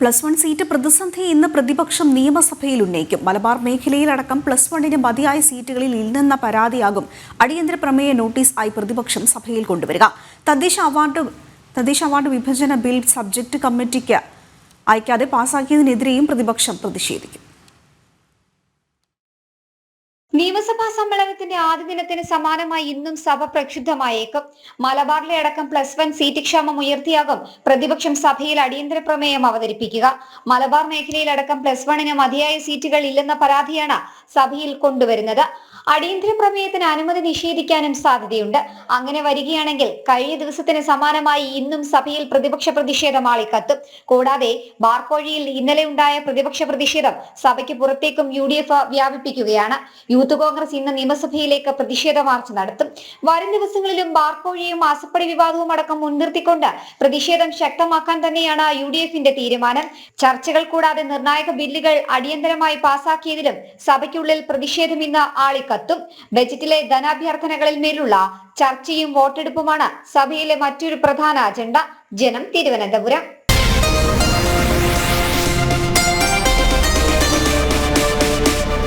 Plus one seat പ്രതിസന്ധി ഇന്ന് പ്രതിപക്ഷം നിയമസഭയിൽ ഉന്നയിക്കും. മലബാർ മേഖലയിലടക്കം പ്ലസ് വണ്ണിന് മതിയായ സീറ്റുകളിൽ ഇല്ലെന്ന പരാതിയാകും അടിയന്തര പ്രമേയ നോട്ടീസ് ആയി പ്രതിപക്ഷം സഭയിൽ കൊണ്ടുവരിക. തദ്ദേശ അവാർഡ് തദ്ദേശ അവാർഡ് വിഭജന ബിൽ സബ്ജക്ട് കമ്മിറ്റിക്ക് അയക്കാതെ പാസാക്കിയതിനെതിരെയും പ്രതിപക്ഷം പ്രതിഷേധിക്കും. നിയമസഭാ സമ്മേളനത്തിന്റെ ആദ്യ ദിനത്തിന് സമാനമായി ഇന്നും സഭ പ്രക്ഷുബ്ധമായേക്കും. മലബാറിലെ അടക്കം പ്ലസ് വൺ സീറ്റ് ക്ഷാമം ഉയർത്തിയാകും. പ്രതിപക്ഷം സഭയിൽ അടിയന്തര പ്രമേയം അവതരിപ്പിക്കുക. മലബാർ മേഖലയിലടക്കം പ്ലസ് വണ്ണിന് മതിയായ സീറ്റുകൾ ഇല്ലെന്ന പരാതിയാണ് സഭയിൽ കൊണ്ടുവരുന്നത്. അടിയന്തര പ്രമേയത്തിന് അനുമതി നിഷേധിക്കാനും സാധ്യതയുണ്ട്. അങ്ങനെ വരികയാണെങ്കിൽ കഴിഞ്ഞ ദിവസത്തിന് സമാനമായി ഇന്നും സഭയിൽ പ്രതിപക്ഷ പ്രതിഷേധം ആളിക്കത്തും. കൂടാതെ ബാർക്കോഴിയിൽ ഇന്നലെ ഉണ്ടായ പ്രതിപക്ഷ പ്രതിഷേധം സഭയ്ക്ക് പുറത്തേക്കും യു ഡി എഫ് വ്യാപിപ്പിക്കുകയാണ്. യൂത്ത് കോൺഗ്രസ് ഇന്ന് നിയമസഭയിലേക്ക് പ്രതിഷേധ മാർച്ച് നടത്തും. വരും ദിവസങ്ങളിലും ബാർക്കോഴിയും ആസപ്പടി വിവാദവും അടക്കം മുൻനിർത്തിക്കൊണ്ട് പ്രതിഷേധം ശക്തമാക്കാൻ തന്നെയാണ് യു ഡി എഫിന്റെ തീരുമാനം. ചർച്ചകൾ കൂടാതെ നിർണായക ബില്ലുകൾ അടിയന്തരമായി പാസാക്കിയതിലും സഭയ്ക്കുള്ളിൽ പ്രതിഷേധം ഇന്ന് ആളിക്കത്തും. ബജറ്റിലെ ധനാഭ്യർത്ഥനകളിൽ മേലുള്ള ചർച്ചയും വോട്ടെടുപ്പുമാണ് സഭയിലെ മറ്റൊരു പ്രധാന അജണ്ട. ജനം തിരുവനന്തപുരം.